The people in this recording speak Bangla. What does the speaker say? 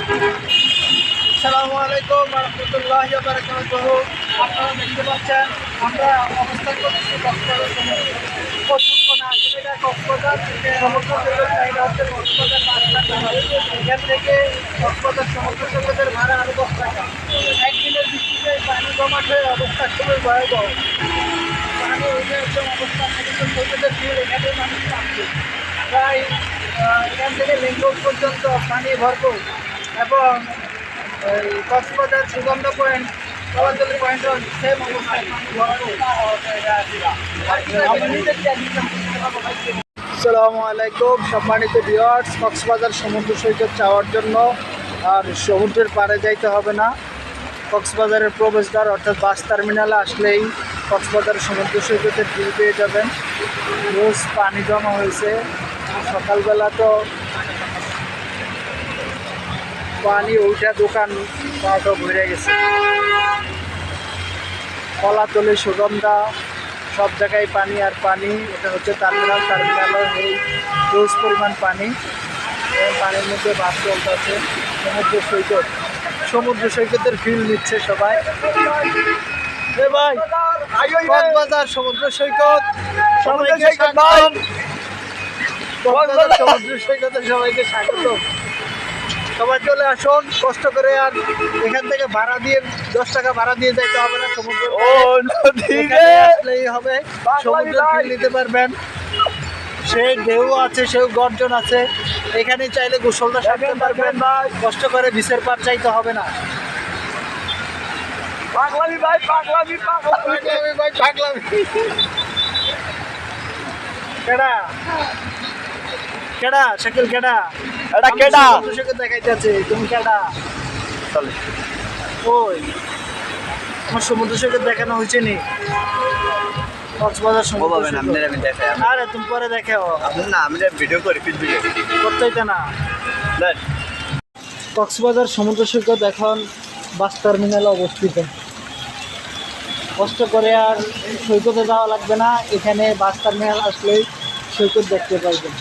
আসসালামু আলাইকুম রহমতুল্লাহ আপনারা দেখতে পাচ্ছেন, আমরা অবস্থান করছি কক্সবাজার এটা কক্সবাজার সমুদ্র সৈকত জায়গা হচ্ছে কক্সবাজার পাঁচ থেকে কক্সবাজার সমুদ্র সৈকতের ভাড়া আরও দশ টাকা। একদিনের বৃষ্টিতে পানি জমাট হয়ে অবস্থা খুবই ভয়াবহ। পানি উঠে একদম অবস্থা সৈকতের ভিড় এখানে মানুষ প্রায় এখান থেকে লিঙ্গন পর্যন্ত পানি ভরপুর। এবং কক্সবাজার সুগন্ধ পয়েন্ট পয়েন্ট সেম আসসালামু আলাইকুম, সম্মানিত ভিওয়ার্স কক্সবাজার সমুদ্র সৈকত যাওয়ার জন্য। আর সমুদ্রের পাড়ে যাইতে হবে না। কক্সবাজারের প্রবেশদ্বার অর্থাৎ বাস টার্মিনালে আসলেই কক্সবাজার সমুদ্র সৈকতের ভিউ পেয়ে যাবেন। রোজ পানি জমা হয়েছে। সকালবেলা তো পানি ওইটা দোকান পাটা ভরে গেছে। কলাতলি সুগন্ধা সব জায়গায় পানি আর পানি এটা হচ্ছে টার্মিনাল টার্মিনালের এই রোজ পরিমাণ পানি। পানির মধ্যে বাস চলতেছে সমুদ্র সৈকত। সমুদ্র সৈকতের ফিল নিচ্ছে সবাই। ভাই কক্সবাজার সমুদ্র সৈকত। স্বাগতম কক্সবাজার সমুদ্র সৈকতে সবাইকে স্বাগতম সবাই চলে আসুন কষ্ট করে আর এখান থেকে ভাড়া দিয়ে দশ টাকা ভাড়া দিয়ে যাইতে হবে না সমুদ্র আসলেই হবে সমুদ্র নিতে পারবেন। সে ঢেউ আছে সেও গর্জন আছে। এখানে চাইলে গোসলটা সারতে পারবেন। কষ্ট করে বিচের পার চাইতে হবে না। পাগলামি ভাই পাগলামি পাগলামি। পাগলামি ভাই পাগলামি। কেডা? কেডা শাকিল কেডা? এটা কেডা? দেখাইতেছে তুমি কেডা? চলে। ওই আমার সমুদ্র সৈকত দেখানো হয়েছে নি? কক্সবাজার সমুদ্র আপনি সৈকত। আমি দেখাই আরে তুমি পরে দেখাও। আপনি না আমি ভিডিও করি ফিট ভিডিও না। কক্সবাজার সমুদ্র সৈকত এখন বাস টার্মিনালে অবস্থিত। কষ্ট করে আর সৈকতে যাওয়া লাগবে না এখানে বাস টার্মিনাল আসলেই সৈকত দেখতে পারবেন